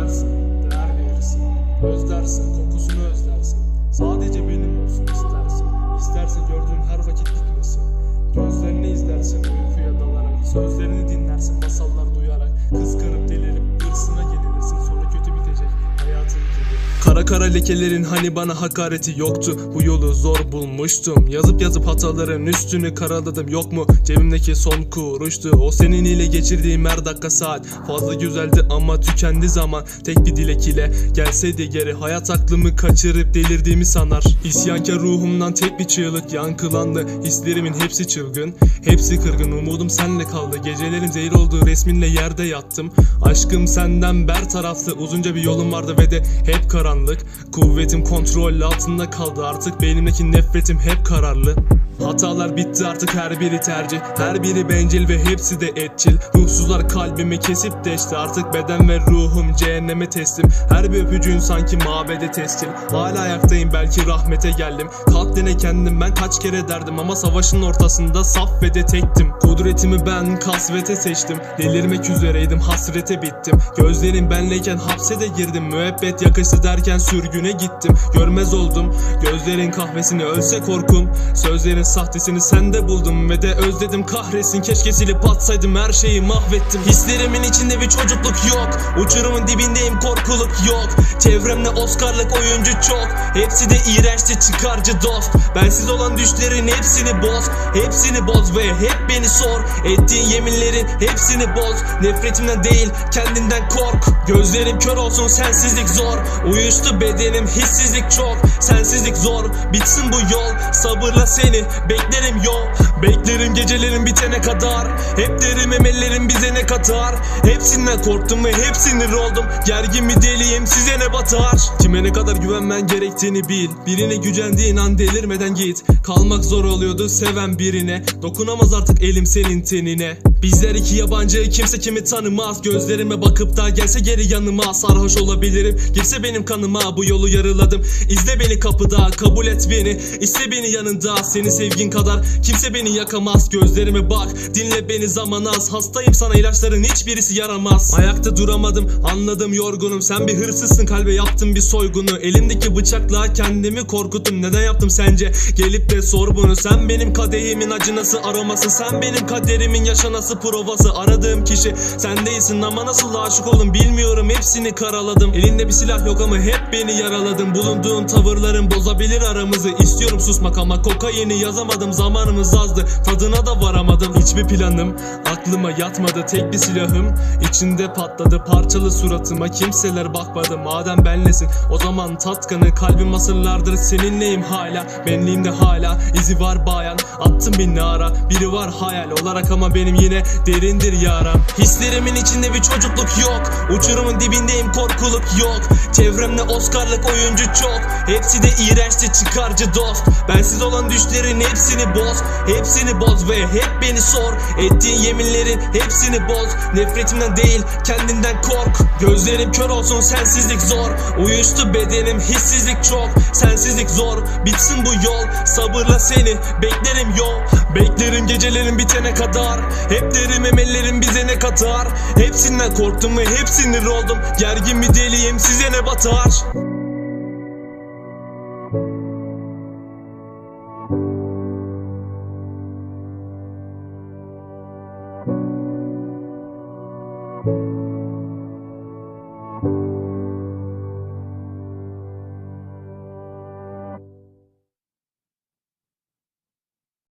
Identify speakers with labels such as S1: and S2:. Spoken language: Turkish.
S1: seversin, değer verirsin. Özlersin, kokusunu özlersin. Sadece benim olsun istersin. İsterse gördüğün her vakit gitmesin. Gözlerini izlersin uykuya dalarak. Sözlerini dinlersin masallar duyarak. Kıskanıp delirip hırsına gelir. Kara kara lekelerin hani bana hakareti yoktu. Bu yolu zor bulmuştum. Yazıp yazıp hataların üstünü karaladım. Yok mu? Cebimdeki son kuruştu. O senin ile geçirdiğim her dakika saat. Fazla güzeldi ama tükendi zaman. Tek bir dilek ile gelseydi geri. Hayat aklımı kaçırıp delirdiğimi sanar. İsyankar ruhumdan tek bir çığlık yankılandı. Hislerimin hepsi çılgın Hepsi kırgın. Umudum senle kaldı. Gecelerim zehir oldu resminle yerde yattım. Aşkım senden ber taraflı Uzunca bir yolum vardı ve de hep karanlık Kuvvetim kontrol altında kaldı. Artık benimdeki nefretim hep kararlı Hatalar bitti artık her biri tercih. Her biri bencil ve hepsi de etçil. Ruhsuzlar kalbimi kesip deşti. Artık beden ve ruhum cehenneme teslim. Her bir öpücüğün sanki mabede tescil. Hala ayaktayım belki rahmete geldim. Kalk dene kendim ben kaç kere derdim Ama savaşın ortasında saf ve de tektim. Kudretimi ben kasvete seçtim. Delirmek üzereydim hasrete bittim. Gözlerim benleyken hapse de girdim. Müebbet yakası derken sürgüne gittim. Görmez oldum gözlerin kahvesini ölse korkum. Sözlerin sahtesini sende buldum Ve de özledim. Kahretsin keşke silip atsaydım. Her şeyi mahvettim. Hislerimin içinde bir çocukluk yok. Uçurumun dibindeyim korkuluk yok. Çevremde Oscar'lık oyuncu çok. Hepsi de iğrençti çıkarcı dost. Bensiz olan düşlerin hepsini boz. Hepsini boz ve hep beni sor. Ettiğin yeminlerin hepsini boz. Nefretimden değil kendinden kork. Gözlerim kör olsun sensizlik zor. Uyuştu bedenim hissizlik çok. Sensizlik zor bitsin bu yol. Sabırla seni beklerim yol Beklerim gecelerim bitene kadar. Hep derim emellerim bize ne katar? Hepsinden korktum ve hep sinir oldum. Gergin mi deliyim size ne batar? Kime ne kadar güvenmen gerektiğini bil. Birine gücendiğin an delirmeden git. Kalmak zor oluyordu seven birine. Dokunamaz artık elim senin tenine. Bizler iki yabancı kimse kimi tanımaz. Gözlerime bakıp da gelse geri yanıma Sarhoş olabilirim. Girse benim kanıma Bu yolu yarıladım. İzle beni kapıda kabul et beni. İste beni yanında seni sevgin kadar. Kimse beni yakamaz gözlerime bak. Dinle beni zaman az. Hastayım sana ilaçların hiçbirisi yaramaz. Ayakta duramadım anladım yorgunum. Sen bir hırsızsın kalbe yaptın bir soygunu. Elimdeki bıçakla kendimi korkuttum. Neden yaptım sence? Gelip de sor bunu. Sen benim kadehimin acınası aroması. Sen benim kaderimin yaşanası provası. Aradığım kişi sen değilsin ama nasıl aşık oldum bilmiyorum. Hepsini karaladım. Elinde bir silah yok ama hep beni yaraladın Bulunduğun tavırların bozabilir aramızı. İstiyorum susmak ama kokaini yazamadım Zamanımız azdı. Tadına da varamadım Hiçbir planım aklıma yatmadı. Tek bir silahım içinde patladı Parçalı suratıma kimseler bakmadı. Madem benlesin o zaman tatkanı Kalbim asırlardır. Seninleyim hala Benliğimde hala. İzi var bayan Attım bir nara. Biri var hayal olarak ama benim yine derindir yaram. Hislerimin içinde bir çocukluk yok. Uçurumun dibindeyim korkuluk yok. Çevremde Oscar'lık oyuncu çok. Hepsi de iğrençti çıkarcı dost. Bensiz olan düşlerin hepsini boz Hepsini boz ve hep beni sor. Ettiğin yeminlerin hepsini boz. Nefretimden değil kendinden kork. Gözlerim kör olsun sensizlik zor. Uyuştu bedenim hissizlik çok. Sensizlik zor bitsin bu yol. Sabırla seni beklerim yol Beklerim gecelerim bitene kadar. Hep derim emellerim bize ne katar? Hepsinden korktum ve hep sinir oldum. Gergin mi deliyim size ne batar